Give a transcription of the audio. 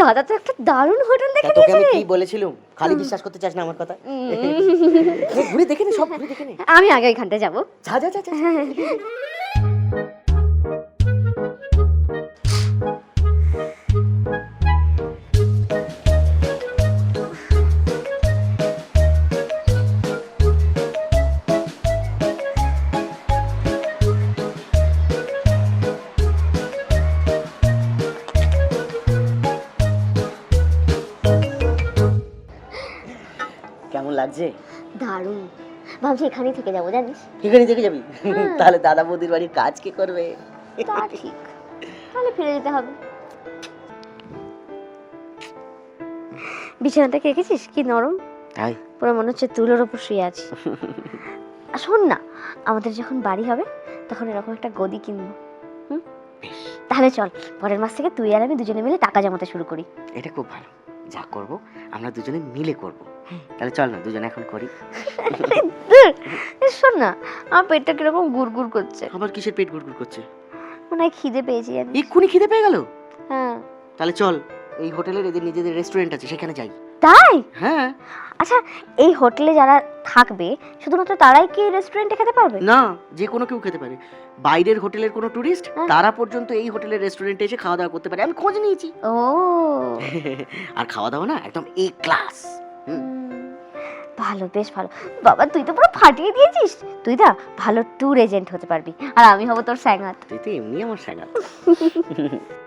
দাদা তো একটা দারুণ হোটেল দেখে নিয়েছে তোকে আমি কি বলেছিলাম? খালি বিশ্বাস করতে চাস না আমার কথা? ঘুরে দেখে নে সব ঘুরে দেখে নে। আমি আগে এখানটা যাব। যা যা যা। লাগছে? দারুণ। ভাবছি এখানেই থেকে যাব জানিস? এখানে দেখে যাবি? তাহলে দাদা বৌদির বাড়ির কাজ কে করবে? তা ঠিক। তাহলে ফিরে যেতে হবে। বিছানাটা রেখেছিস? কি নরম? তাই পুরো মনে হচ্ছে তুলোর ওপর শুয়ে আছি। আর শোন না আমাদের যখন বাড়ি হবে তখন এরকম একটা গদি কিনবো। হুম? তাহলে চল পরের মাস থেকে তুই আর আমি দুজনে মিলে টাকা জমাতে শুরু করি। এটা খুব ভালো। যা করব আমরা দুজনে মিলে করব। তাহলে চল না দুজনে এখন করি। শোন না আমার পেটটা কীরকম গুড় করছে। আবার কিসের পেট গুড়গুড় করছে? মনে হয় খিদে পেয়েছি আমি এক্ষুনি খিদে পেয়ে গেল? হ্যাঁ। তাহলে চল। এই হোটেলের এদের নিজেদের রেস্টুরেন্ট আছে সেখানে যাই। তাই? হ্যাঁ। আচ্ছা এই হোটেলে যারা থাকবে শুধুমাত্র তারাই কি রেস্টুরেন্টে খেতে পারবে? না যে কোনো কেউ খেতে পারে। বাইরের হোটেলের কোনো টুরিস্ট হ্যাঁ। তারা পর্যন্ত এই হোটেলের রেস্টুরেন্টে এসে খাওয়া দাওয়া করতে পারে। আমি খোঁজ নিয়েছি। ও। আর খাওয়া দাওয়া না একদম এ ক্লাস ভালো বেশ ভালো। বাবা তুই তো পুরো ফাটিয়ে দিয়েছিস। তুই না ভালো ট্যুর এজেন্ট হতে পারবি। আর আমি হব তোর স্যাঙ্গাত তুই তো এমনি আমার সাগাত